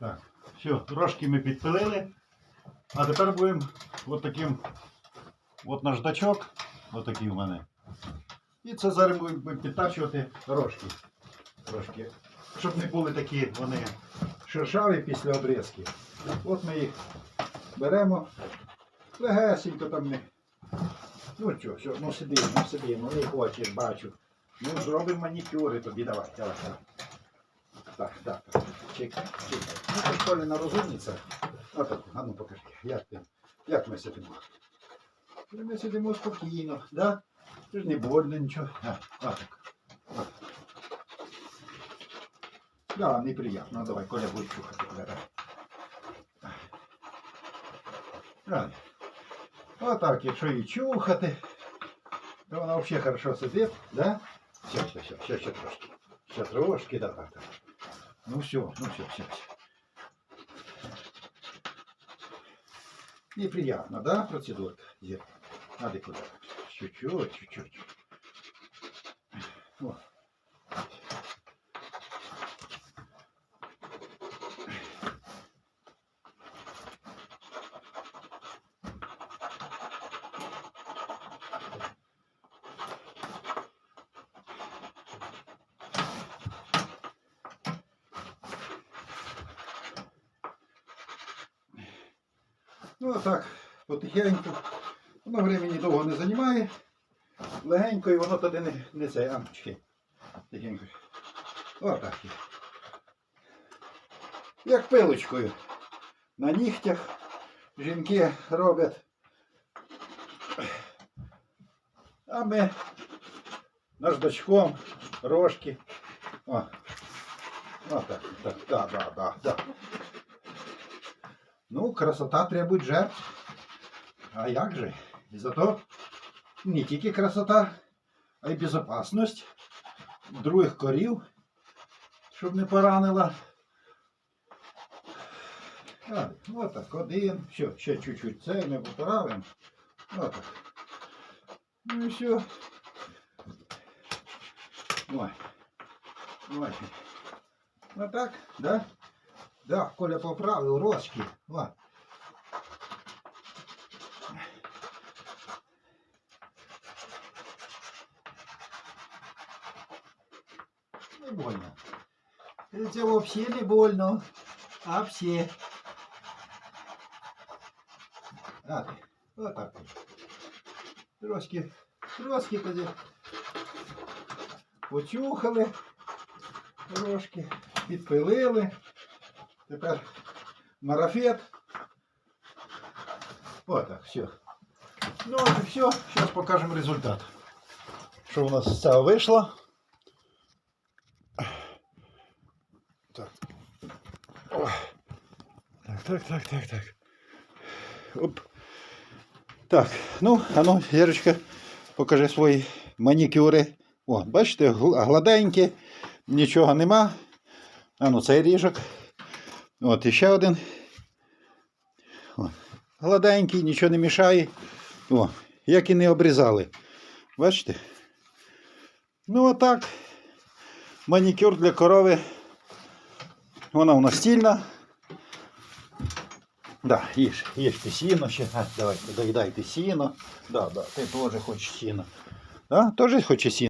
Так, все, трошки ми підпилили. А тепер будемо от таким от наждачок, отакий в мене. І це зараз будемо підтачувати рожки. Трошки. Щоб не були такі вони шершаві після обрізки. От ми їх беремо. Легесенько там не. Ну що, що, ну сиди, ну сиди, ну не хочеш, бачу. Ну зробимо манікюри тобі, давай, давай. Так, так, так. Чекай, чекай. Ну ти що ли? А так, ну покажи, як як ми сидимо? Ми сидимо спокійно, да? Ти ж не больно нічого. А, а так. А. Да, неприятно. Давай, Коля будет. Давай. Правильно. Отак, якщо її чухати, то вона взагалі хорошо сидить, да? Все, все, все, ще, ще трошки. Ще трошки, да, так, так. Ну все, ну все, все, все. Неприятно, да, процедурка? Надо куда? Чуть-чуть, чуть-чуть. О. Ну а так, потихеньку. Воно времени довго не займає. Легенько і воно тоді не, не це, а чекай. Тихенько. Отак. Як пилочкою. На нігтях жінки роблять. А ми наждачком, рожки. О. Отак, так, так, так, так, так. Красота требует жертв. А як же? І зато не тільки красота, а й безопасність других корів, щоб не поранила. А, отак, один. Все, ще чуть-чуть це ми поправимо. Отак. Ну і все. Ой. Ой. Отак, да? Да, Коля поправив рожки. О. Не больно. Це взагалі не больно. Все. А, вот так. Трошки, трошки тоді почухали. Трошки підпилили. Тепер марафет. Вот так, все. Ну от все. Зараз покажемо результат. Що у нас цього вийшло. Так. О. Так, так, так, так, так. Оп. Так, ну, а ну, Ярочка, покажи свої манікюри. О, бачите, гл- гладенькі, нічого нема. А ну, цей ріжок. От іще один. О, гладенький, нічого не мішає. О, як і не обрізали. Бачите? Ну, отак. Манікюр для корови. Вона у нас стільна. Да, їж, ти сіно ще. Давай, доїдай ти сіно. Да, да, ти теж хочеш сіно. Да? Теж хочеш сіно.